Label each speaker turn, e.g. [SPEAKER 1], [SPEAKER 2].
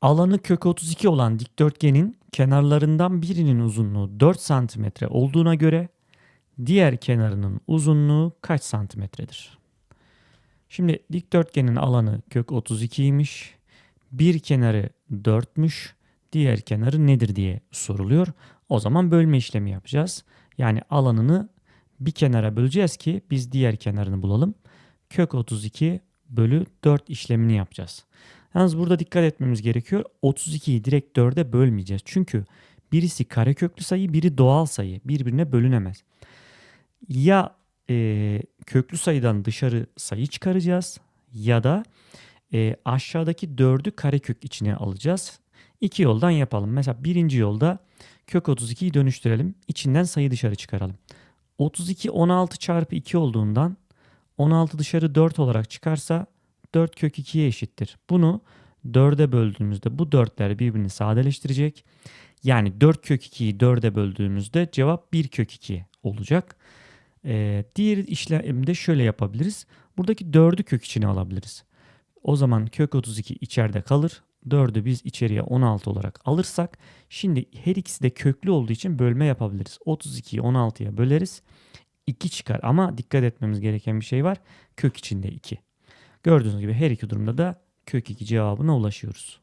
[SPEAKER 1] Alanı kök 32 olan dikdörtgenin kenarlarından birinin uzunluğu 4 santimetre olduğuna göre diğer kenarının uzunluğu kaç santimetredir? Şimdi dikdörtgenin alanı kök 32'ymiş. Bir kenarı 4'müş. Diğer kenarı nedir diye soruluyor. O zaman bölme işlemi yapacağız. Yani alanını bir kenara böleceğiz ki biz diğer kenarını bulalım. Kök 32 bölü 4 işlemini yapacağız. Yalnız burada dikkat etmemiz gerekiyor. 32'yi direkt 4'e bölmeyeceğiz. Çünkü birisi kareköklü sayı, biri doğal sayı. Birbirine bölünemez. Ya e, köklü sayıdan dışarı sayı çıkaracağız ya da e, aşağıdaki 4'ü karekök içine alacağız. İki yoldan yapalım. Mesela birinci yolda kök 32'yi dönüştürelim. İçinden sayı dışarı çıkaralım. 32 16 çarpı 2 olduğundan 16 dışarı 4 olarak çıkarsa 4 kök 2'ye eşittir. Bunu 4'e böldüğümüzde bu 4'ler birbirini sadeleştirecek. Yani 4 kök 2'yi 4'e böldüğümüzde cevap 1 kök 2 olacak. Ee, diğer işlemde şöyle yapabiliriz. Buradaki 4'ü kök içine alabiliriz. O zaman kök 32 içeride kalır. 4'ü biz içeriye 16 olarak alırsak şimdi her ikisi de köklü olduğu için bölme yapabiliriz. 32'yi 16'ya böleriz. 2 çıkar ama dikkat etmemiz gereken bir şey var. Kök içinde 2. Gördüğünüz gibi her iki durumda da kök 2 cevabına ulaşıyoruz.